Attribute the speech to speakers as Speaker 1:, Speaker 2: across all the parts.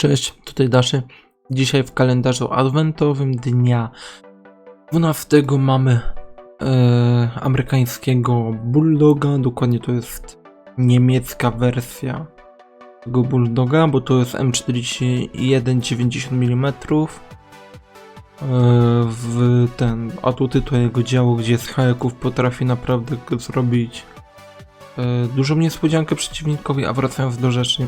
Speaker 1: Cześć, tutaj Daszy. Dzisiaj w kalendarzu adwentowym dnia 12 mamy e, amerykańskiego Bulldoga. Dokładnie to jest niemiecka wersja tego Bulldoga, bo to jest M41 90 mm. E, w ten atuty to jego działo, gdzie z hajaków potrafi naprawdę zrobić e, dużą niespodziankę przeciwnikowi, a wracając do rzeczy.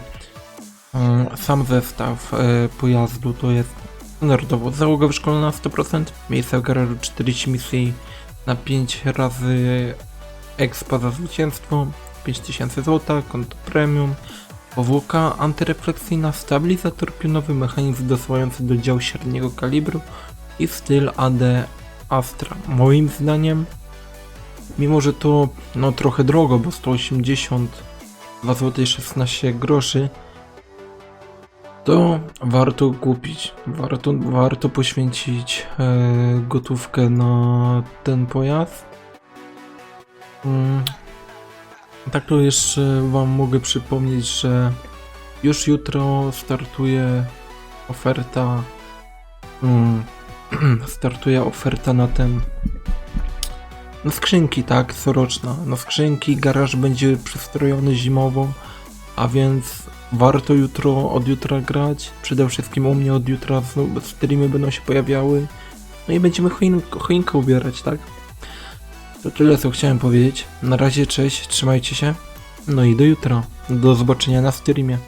Speaker 1: Mm, Sam zestaw e, pojazdu to jest standardowo załoga wyszkolona 100%, miejsce w garażu 40 misji na 5 razy expa za zwycięstwo, 5000 zł, konto premium, powłoka antyrefleksyjna, stabilizator pionowy, mechanizm dosyłający do działu średniego kalibru i styl AD Astra. Moim zdaniem, mimo że to no trochę drogo, bo 182 zł 16 groszy, to warto kupić. Warto, warto poświęcić e, gotówkę na ten pojazd. Mm. Tak to jeszcze Wam mogę przypomnieć, że już jutro startuje oferta. Mm, startuje oferta na ten. Na skrzynki, tak, coroczna. Na skrzynki garaż będzie przystrojony zimowo, a więc warto jutro, od jutra grać. Przede wszystkim u mnie od jutra streamy będą się pojawiały. No i będziemy choin, choinkę ubierać, tak? To tyle, co chciałem powiedzieć. Na razie, cześć, trzymajcie się. No i do jutra. Do zobaczenia na streamie.